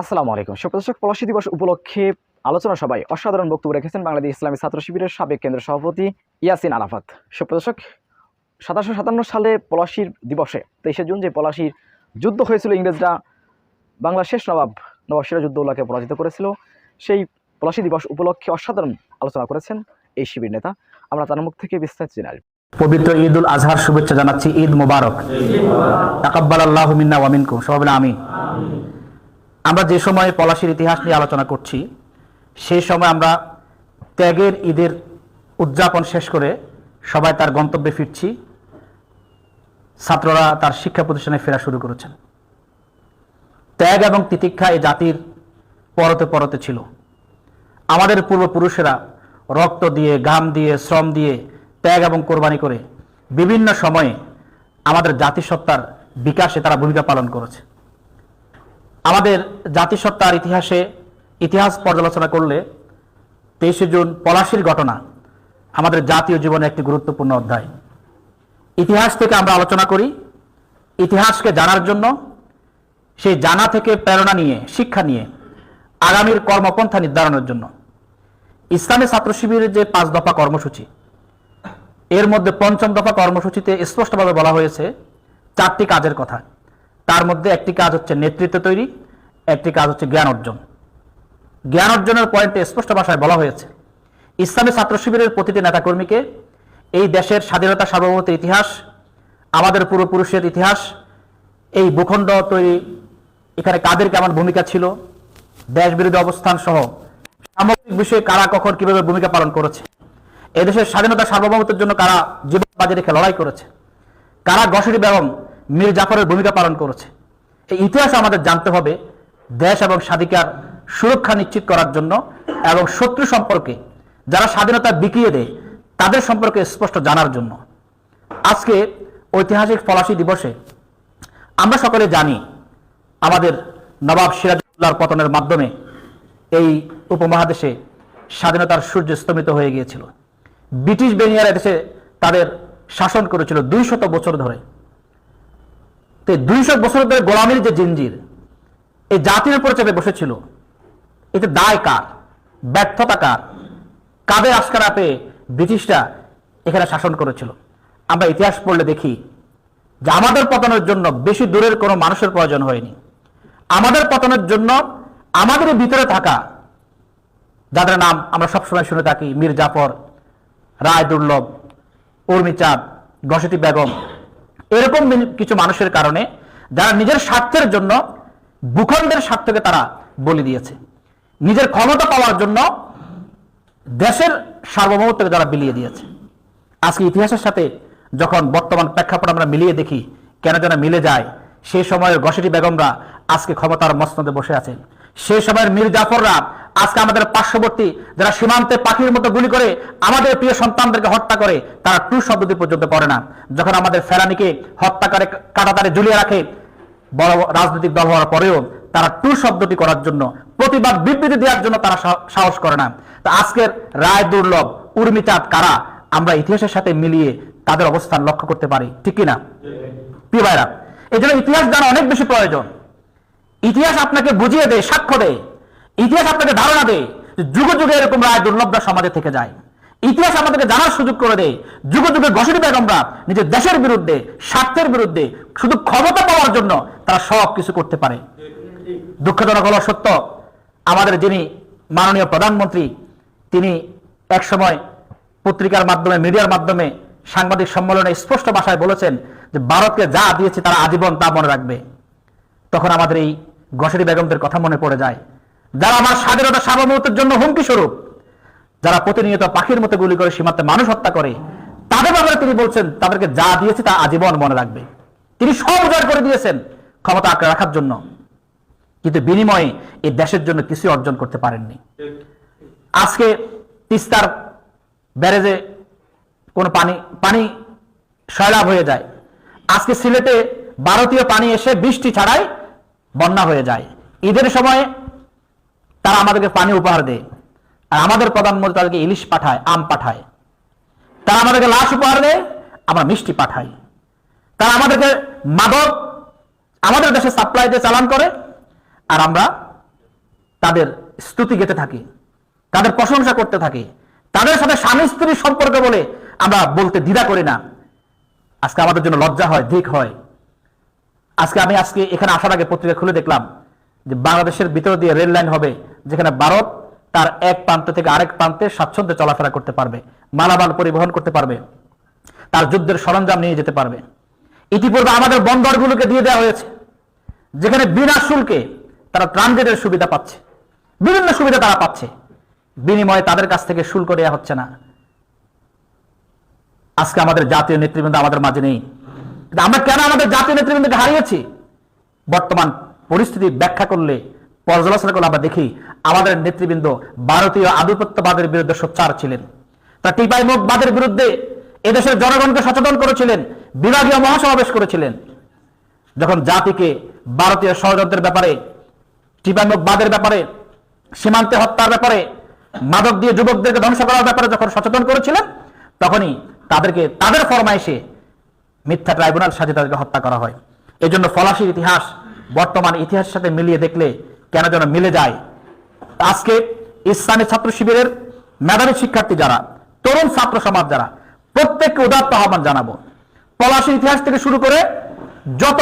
আসসালামু আলাইকুম। সুপ্রদর্শক পলাশী দিবস উপলক্ষে আলোচনা সভায় অসাধারণ বক্তব্য রেখেছেন বাংলাদেশ ইসলামী ছাত্র শিবিরের সাবেক কেন্দ্র সভাপতি ইয়াসিন আরাফাত। সুপ্রদর্শক সাতাশশো সাতান্ন সালে পলাশির দিবসে তেইশে জুন যে পলাশির যুদ্ধ হয়েছিল ইংরেজরা বাংলার শেষ নবাব নবাব সিরাজউদ্দৌলাকে পরাজিত করেছিল। সেই পলাশী দিবস উপলক্ষে অসাধারণ আলোচনা করেছেন এই শিবির নেতা। আমরা তার মুখ থেকে বিস্তারিত জেনে আসব। পবিত্র ঈদ উল আজহার শুভেচ্ছা জানাচ্ছি ঈদ মোবারক। তাকাব্বাল আল্লাহ মিন্না ওয়ামিনকুম সবাই আমি আমরা যে সময় পলাশির ইতিহাস নিয়ে আলোচনা করছি সেই সময় আমরা ত্যাগের ঈদের উদযাপন শেষ করে সবাই তার গন্তব্যে ফিরছি। ছাত্ররা তার শিক্ষা প্রতিষ্ঠানে ফেরা শুরু করেছেন। ত্যাগ এবং তিতিক্ষা এই জাতির পরতে পরতে ছিল। আমাদের পূর্বপুরুষেরা রক্ত দিয়ে, ঘাম দিয়ে, শ্রম দিয়ে ত্যাগ এবং কোরবানি করে বিভিন্ন সময়ে আমাদের জাতিসত্তার বিকাশে তারা ভূমিকা পালন করেছে। আমাদের জাতিসত্তার ইতিহাসে ইতিহাস পর্যালোচনা করলে তেইশে জুন পলাশির ঘটনা আমাদের জাতীয় জীবনে একটি গুরুত্বপূর্ণ অধ্যায়। ইতিহাস থেকে আমরা আলোচনা করি। ইতিহাসকে জানার জন্য, সেই জানা থেকে প্রেরণা নিয়ে, শিক্ষা নিয়ে, আগামীর কর্মপন্থা নির্ধারণের জন্য। ইসলামী ছাত্র শিবিরের যে পাঁচ দফা কর্মসূচি, এর মধ্যে পঞ্চম দফা কর্মসূচিতে স্পষ্টভাবে বলা হয়েছে, চারটি কাজের কথা। তার মধ্যে একটি কাজ হচ্ছে নেতৃত্ব তৈরি, একটি কাজ হচ্ছে জ্ঞান অর্জন। জ্ঞান অর্জনের পয়েন্টে স্পষ্ট ভাষায় বলা হয়েছে, ইসলামী ছাত্র শিবিরের প্রতিটি নেতাকর্মীকে এই দেশের স্বাধীনতা সার্বভৌমত্বের ইতিহাস, আমাদের পূর্বপুরুষের ইতিহাস, এই ভূখণ্ড তৈরি, এখানে কাদের কেমন ভূমিকা ছিল দেশ বিরোধী অবস্থান সহ সামগ্রিক বিষয়ে কারা কখন কীভাবে ভূমিকা পালন করেছে, এদেশের স্বাধীনতা সার্বভৌমত্বের জন্য কারা জীবন বাজি রেখে লড়াই করেছে, কারা গসরি বেগম মীর জাফরের ভূমিকা পালন করেছে। এই ইতিহাস আমাদের জানতে হবে দেশ এবং স্বাধিকার সুরক্ষা নিশ্চিত করার জন্য এবং শত্রু সম্পর্কে, যারা স্বাধীনতা বিকিয়ে দেয়, তাদের সম্পর্কে স্পষ্ট জানার জন্য। আজকে ঐতিহাসিক ফলাশি দিবসে আমরা সকলে জানি আমাদের নবাব সিরাজুল্লাহর পতনের মাধ্যমে এই উপমহাদেশে স্বাধীনতার সূর্য স্তমিত হয়ে গিয়েছিল। ব্রিটিশ বেনিয়ার এদেশে তাদের শাসন করেছিল দুই শত বছর ধরে। তো দুইশো বছর ধরে গোলামির যে জিঞ্জির, এই জাতির উপর চেপে বসেছিল, এতে দায় কার? ব্যর্থতা কার? কাদের আস্কারা পেয়ে ব্রিটিশরা এখানে শাসন করেছিল। আমরা ইতিহাস পড়লে দেখি যে আমাদের পতনের জন্য বেশি দূরের কোনো মানুষের প্রয়োজন হয়নি। আমাদের পতনের জন্য আমাদের ভিতরে থাকা, যাদের নাম আমরা সবসময় শুনে থাকি, মীর জাফর, রায় দুর্লভ, উর্মিচাঁদ গসতি বেগম এরকম কিছু মানুষের কারণে যারা নিজের স্বার্থের জন্য, ভূখণ্ডের স্বার্থকে তারা বলি দিয়েছে। নিজের ক্ষমতা পাওয়ার জন্য দেশের সার্বভৌমত্বকে যারা বিলিয়ে দিয়েছে। আজকে ইতিহাসের সাথে যখন বর্তমান প্রেক্ষাপট আমরা মিলিয়ে দেখি, কেন যেন মিলে যায় সেই সময়ের গসেটি বেগমরা আজকে ক্ষমতার মসনদে বসে আছেন। সেই সময়ের মীর জাফররা আজকে আমাদের পার্শ্ববর্তী যারা সীমান্তে পাখির মতো গুলি করে আমাদের প্রিয় সন্তানদেরকে হত্যা করে তারা টু শব্দটি পর্যন্ত পড়ে না। যখন আমাদের ফেরানিকে হত্যা করে কাটাতারে ঝুলিয়ে রাখে বড় রাজনৈতিক দল হওয়ার পরেও তারা টু শব্দটি করার জন্য প্রতিবাদ বিবৃতি দেওয়ার জন্য তারা সাহস করে না। তো আজকের রায় দুর্লভ উর্মিচাঁদ কারা আমরা ইতিহাসের সাথে মিলিয়ে তাদের অবস্থান লক্ষ্য করতে পারি ঠিক কিনা? প্রিয় ভাইরা এই জন্য ইতিহাস জানা অনেক বেশি প্রয়োজন। ইতিহাস আপনাকে বুঝিয়ে দেয়, সাক্ষ্য দেয়। ইতিহাস আপনাকে ধারণা দেয়, যুগে যুগে এরকম রায় দুর্লভরা সমাজে থেকে যায়। ইতিহাস আমাদেরকে জানার সুযোগ করে দেয়, যুগে যুগে গসরি বেগমরা নিজের দেশের বিরুদ্ধে, স্বার্থের বিরুদ্ধে, শুধু ক্ষমতা পাওয়ার জন্য তারা সব কিছু করতে পারে। দুঃখজনক হলো সত্য, আমাদের যিনি মাননীয় প্রধানমন্ত্রী, তিনি একসময় পত্রিকার মাধ্যমে, মিডিয়ার মাধ্যমে সাংবাদিক সম্মেলনে স্পষ্ট ভাষায় বলেছেন যে, ভারতকে যা দিয়েছে তারা আজীবন তা মনে রাখবে। তখন আমাদের এই গসরি বেগমদের কথা মনে পড়ে যায়। যারা আমার স্বাধীনতা সার্বভৌমত্বের জন্য হুমকি স্বরূপ, যারা প্রতিনিয়ত পাখির মতো গুলি করে সীমান্তে মানুষ হত্যা করে, তাদের ব্যাপারে তিনি বলছেন, তাদেরকে যা দিয়েছে তা আজীবন মনে রাখবে। তিনি সব উজাড় করে দিয়েছেন ক্ষমতা আঁকড়ে রাখার জন্য। কিন্তু বিনিময়ে এই দেশের জন্য কিছু অর্জন করতে পারেননি। আজকে তিস্তার ব্যারেজে কোনো পানি পানি সয়লাভ হয়ে যায়। আজকে সিলেটে ভারতীয় পানি এসে বৃষ্টি ছাড়াই বন্যা হয়ে যায়। ঈদের সময় তারা আমাদেরকে পানি উপহার দেয়। আর আমাদের প্রধানমন্ত্রী তাদেরকে ইলিশ পাঠায়, আম পাঠায়। তারা আমাদেরকে লাশ উপহার দেয়, আমরা মিষ্টি পাঠাই। তারা আমাদেরকে মাদক আমাদের দেশে সাপ্লাই দিয়ে চালান করে, আর আমরা তাদের স্তুতি গেতে থাকি, তাদের প্রশংসা করতে থাকি। তাদের সাথে স্বামী স্ত্রীর সম্পর্ক বলে আমরা বলতে দ্বিধা করি না। আজকে আমাদের জন্য লজ্জা হয় দিক হয়। আজকে আমি আজকে এখানে আসার আগে পত্রিকা খুলে দেখলাম যে বাংলাদেশের ভিতর দিয়ে রেল লাইন হবে, যেখানে ভারত তার এক প্রান্ত থেকে আরেক প্রান্তে স্বাচ্ছন্দ্যে চলাফেরা করতে পারবে, মালামাল পরিবহন করতে পারবে, তার যুদ্ধের সরঞ্জাম নিয়ে যেতে পারবে। ইতিপূর্বে আমাদের বন্দরগুলোকে দিয়ে দেওয়া হয়েছে, যেখানে বিনা শুল্কে তারা ট্রানজিটের সুবিধা পাচ্ছে, বিভিন্ন সুবিধা তারা পাচ্ছে। বিনিময়ে তাদের কাছ থেকে শুল্ক দেওয়া হচ্ছে না। আজকে আমাদের জাতীয় নেতৃবৃন্দ আমাদের মাঝে নেই। আমরা কেন আমাদের জাতীয় নেতৃবৃন্দকে হারিয়েছি? বর্তমান পরিস্থিতি ব্যাখ্যা করলে, পর্যালোচনা করলে আমরা দেখি আমাদের নেতৃবৃন্দ ভারতীয় আধিপত্যবাদের বিরুদ্ধে সোচ্চার ছিলেন। তারা টিপাই মুখবাদের বিরুদ্ধে এদেশের জনগণকে সচেতন করেছিলেন, বিভাগীয় মহাসমাবেশ করেছিলেন। যখন জাতিকে ভারতীয় ষড়যন্ত্রের ব্যাপারে, টিপাইমুখবাদের ব্যাপারে, সীমান্তে হত্যার ব্যাপারে, মাদক দিয়ে যুবকদেরকে ধ্বংস করার ব্যাপারে যখন সচেতন করেছিলেন, তখনই তাদেরকে, তাদের ফরমাইশে মিথ্যা ট্রাইব্যুনাল সাজে তাদেরকে হত্যা করা হয়। এই জন্য ফলাশির ইতিহাস বর্তমান ইতিহাসের সাথে মিলিয়ে দেখলে কেন যেন মিলে যায়। আজকে ইসলামী ছাত্র শিবিরের মেধাবী শিক্ষার্থী যারা, তরুণ ছাত্র সমাজ যারা, প্রত্যেককে উদাত্ত আহ্বান জানাব। পলাশির ইতিহাস থেকে শুরু করে যত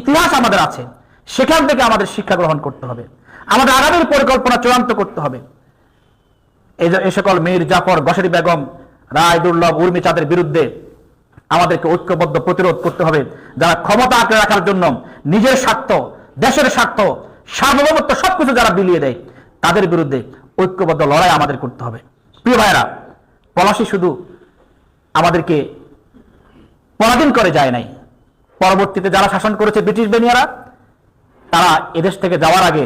ইতিহাস আমাদের আছে, সেখান থেকে আমাদের শিক্ষা গ্রহণ করতে হবে। আমাদের আগামীর পরিকল্পনা চূড়ান্ত করতে হবে। এই সকল মীর জাফর গসারি বেগম রায় দুর্লভ উর্মি চাঁদের বিরুদ্ধে আমাদেরকে ঐক্যবদ্ধ প্রতিরোধ করতে হবে। যারা ক্ষমতা আঁকড়ে রাখার জন্য নিজের স্বার্থ, দেশের স্বার্থ, সার্বভৌমত্ব সবকিছু যারা বিলিয়ে দেয়, তাদের বিরুদ্ধে ঐক্যবদ্ধ লড়াই আমাদের করতে হবে। প্রিয় ভাইরা পলাশি শুধু আমাদেরকে পরাধীন করে যায় নাই। পরবর্তীতে যারা শাসন করেছে ব্রিটিশ বেনিয়ারা, তারা এদেশ থেকে যাওয়ার আগে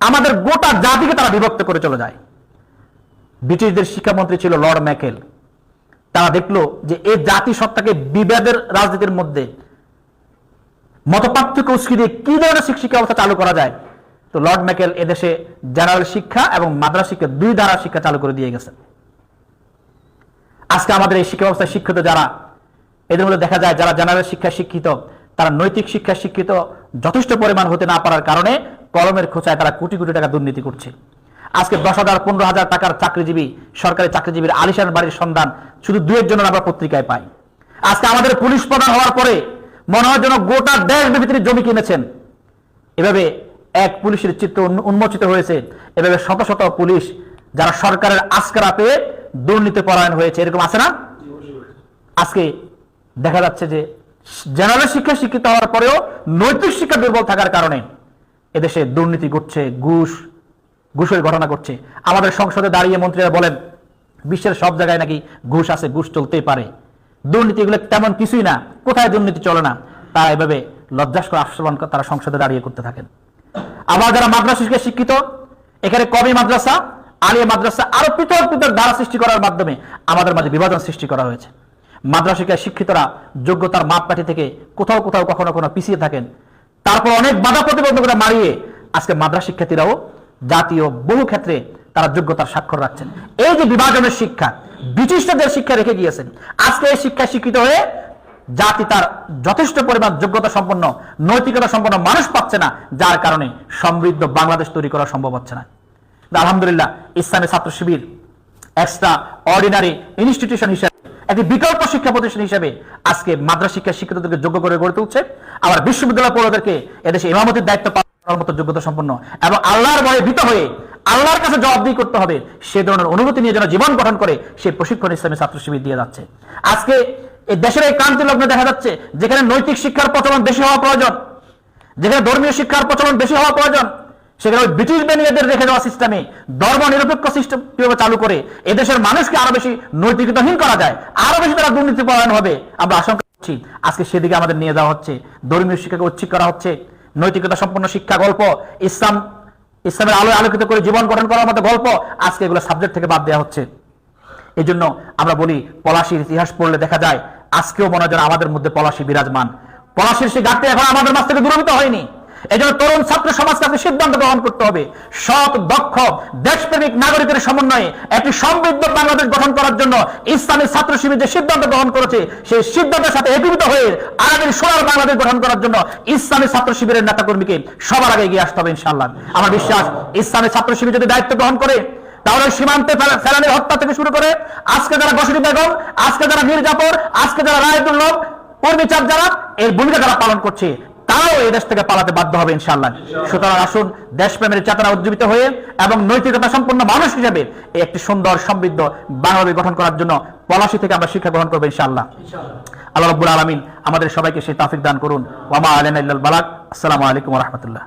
আমাদের গোটা জাতিকে তারা বিভক্ত করে চলে যায়। ব্রিটিশদের শিক্ষামন্ত্রী ছিল লর্ড ম্যাকেল। তারা দেখল যে এই জাতি সত্তাকে বিভেদের রাজনীতির মধ্যে মতপার্থক্য উস্কি দিয়ে কি ধরনের শিক- শিক্ষা ব্যবস্থা চালু করা যায়? তো লর্ড ম্যাকেল এদেশে জেনারেল শিক্ষা এবং মাদ্রাসা শিক্ষা দুই ধারার শিক্ষা চালু করে দিয়ে গেছে। আজকে আমাদের এই শিক্ষা ব্যবস্থায় শিক্ষিত যারা, এদের মধ্যে দেখা যায় যারা জেনারেল শিক্ষা শিক্ষিত, তারা নৈতিক শিক্ষা শিক্ষিত, যথেষ্ট পরিমাণ হতে না পারার কারণে কলমের খোঁচায় তারা কোটি কোটি টাকা দুর্নীতি করছে। আজকে দশ হাজার, পনেরো হাজার টাকার চাকরিজীবী, সরকারি চাকরিজীবীর আলিশান বাড়ির সন্ধান শুধু দুয়ের জন্য আমরা পত্রিকায় পাই। আজকে আমাদের পুলিশ প্রধান হওয়ার পরে মনে হয় যেন গোটা দেশ ভিতরে জমি কিনেছেন। এভাবে এক পুলিশের চিত্র উন্মোচিত হয়েছে। এভাবে শত শত পুলিশ যারা সরকারের আস্কারা পেয়ে দুর্নীতি পরায়ণ হয়েছে। এরকম আছে না? আজকে দেখা যাচ্ছে যে জেনারেল শিক্ষা শিক্ষিত হওয়ার পরেও নৈতিক শিক্ষা দুর্বল থাকার কারণে এদেশে দুর্নীতি ঘটছে, ঘুষ ঘুষের ঘটনা ঘটছে। আমাদের সংসদে দাঁড়িয়ে মন্ত্রীরা বলেন, বিশ্বের সব জায়গায় নাকি ঘুষ আছে, ঘুষ চলতেই পারে। দুর্নীতি এগুলো তেমন কিছুই না, কোথায় দুর্নীতি চলে না? তারা এভাবে লজ্জাস্কর আশ্রবণ তারা সংসদে দাঁড়িয়ে করতে থাকেন। আবার যারা মাদ্রাসা শিক্ষায় শিক্ষিত, এখানে কবি মাদ্রাসা, আলিয়া মাদ্রাসা আরও পৃথক পৃথক ধারা সৃষ্টি করার মাধ্যমে আমাদের মাঝে বিভাজন সৃষ্টি করা হয়েছে। মাদ্রাসা শিক্ষায় শিক্ষিতরা যোগ্যতার মাপকাঠি থেকে কোথাও কোথাও কখনো কখনো পিছিয়ে থাকেন। তারপর অনেক বাধা প্রতিবন্ধকতা মারিয়ে আজকে মাদ্রাসা শিক্ষার্থীরাও জাতীয় বহু ক্ষেত্রে তারা যোগ্যতার স্বাক্ষর রাখছেন। এই যে বিভাজনের শিক্ষা ব্রিটিশরা যে শিক্ষা রেখে গিয়েছেন। আজকে এই শিক্ষা শিক্ষিত হয়ে জাতি তার যথেষ্ট পরিমাণ যোগ্যতা সম্পন্ন, নৈতিকতা সম্পন্ন মানুষ পাচ্ছে না, যার কারণে সমৃদ্ধ বাংলাদেশ তৈরি করা সম্ভব হচ্ছে না। আলহামদুলিল্লাহ, ইসলামী ছাত্র শিবির এক্সট্রা অর্ডিনারি ইনস্টিটিউশন হিসেবে, একটি বিকল্প শিক্ষা প্রতিষ্ঠান হিসেবে আজকে মাদ্রাসা শিক্ষা শিক্ষিতদেরকে যোগ্য করে গড়ে তুলছে। আবার বিশ্ববিদ্যালয় পড়ুয়াদেরকে এদেশে ইমামতির দায়িত্ব করার মতো যোগ্যতা সম্পন্ন। এবং আল্লাহর ভয়ে ভীত হয়ে আল্লাহর কাছে জবাবদিহি করতে হবে, সে ধরনের অনুভূতি নিয়ে যেন জীবন গঠন করে সেই প্রশিক্ষণ ইসলামী ছাত্র শিবির দিয়ে যাচ্ছে। আজকে এই দেশের এই ক্রান্তি লগ্নে দেখা যাচ্ছে, যেখানে নৈতিক শিক্ষার প্রচলন বেশি হওয়া প্রয়োজন, যেখানে ধর্মীয় শিক্ষার প্রচলন বেশি হওয়া প্রয়োজন, সেখানে ওই ব্রিটিশ বেনিয়াদের রেখে দেওয়া সিস্টেমে ধর্ম নিরপেক্ষ সিস্টেম কীভাবে চালু করে, এদেশের মানুষকে আরও বেশি নৈতিকতাহীন করা যায়, আরও বেশি তারা দুর্নীতি পরায়ণ হবে, আমরা আশঙ্কা করছি। আজকে সেদিকে আমাদের নিয়ে যাওয়া হচ্ছে, ধর্মীয় শিক্ষাকে উচ্ছিক করা হচ্ছে। নৈতিকতা সম্পন্ন শিক্ষা গল্প, ইসলাম, ইসলামের আলোয় আলোকিত করে জীবন গঠন করার মতো গল্প আজকে এগুলো সাবজেক্ট থেকে বাদ দেওয়া হচ্ছে। এই জন্য আমরা বলি, পলাশির ইতিহাস পড়লে দেখা যায়, আজকেও মনে হয় আমাদের মধ্যে পলাশি বিরাজমান। পলাশির সেই ঘাটতি এখন আমাদের মাছ থেকে দূরভূত হয়নি। এই জন্য তরুণ ছাত্র সমাজ কাছে সিদ্ধান্ত গ্রহণ করতে হবে। সৎ, দক্ষ, দেশপ্রেমিক নাগরিকের সমন্বয়ে একটি সমৃদ্ধ বাংলাদেশ গঠন করার জন্য ইসলামী ছাত্র শিবির যে সিদ্ধান্ত গ্রহণ করেছে, সেই সিদ্ধান্তের সাথে একীভূত হয়ে আগামী সোনার বাংলাদেশ গঠন করার জন্য ইসলামী ছাত্র শিবিরের নেতাকর্মীকে সবার আগে এগিয়ে আসতে হবে ইনশাআল্লাহ। আমার বিশ্বাস, ইসলামী ছাত্র শিবির যদি দায়িত্ব গ্রহণ করে, তাহলে সীমান্তে ফেলা- ফেলানির হত্যা থেকে শুরু করে আজকে যারা বসরি বেগম, আজকে যারা মির্জাপুর আজকে যারা রায়দুল্লভ কর্মীচাপ যারা এর ভূমিকা যারা পালন করছে। তারাও এই দেশ থেকে পালাতে বাধ্য হবে ইনশাআল্লাহ। সুতরাং আসুন দেশপ্রেমের চেতনা উজ্জীবিত হয়ে এবং নৈতিকতা সম্পন্ন মানুষ হিসেবে একটি সুন্দর সমৃদ্ধ বাংলাদেশ গঠন করার জন্য পলাশি থেকে আমরা শিক্ষা গ্রহণ করব ইনশাআল্লাহ। আল্লাহ রব্বুল আলমিন আমাদের সবাইকে সেই তাফিক দান করুন। ওমা ইল্লাল বালাক আসসালামু আলাইকুম রহমতুল্লাহ।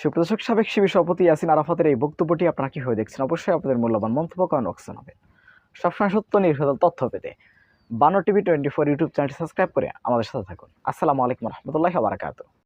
সুপ্রদর্শক সাবেক শিবির সভাপতি ইয়াসিন আরাফাতের এই বক্তব্যটি আপনারা কীভাবে দেখছেন? অবশ্যই আপনাদের মূল্যবান মন্তব্য করেন অকশন হবে সবসময় সত্য নির্ভর তথ্য পেতে বানো টিভি টোয়েন্টি ফোর ইউটিউব চ্যানেলটি সাবস্ক্রাইব করে আমাদের সাথে থাকুন। আসসালামু আলাইকুম রহমতুল্লাহ বারাকাতু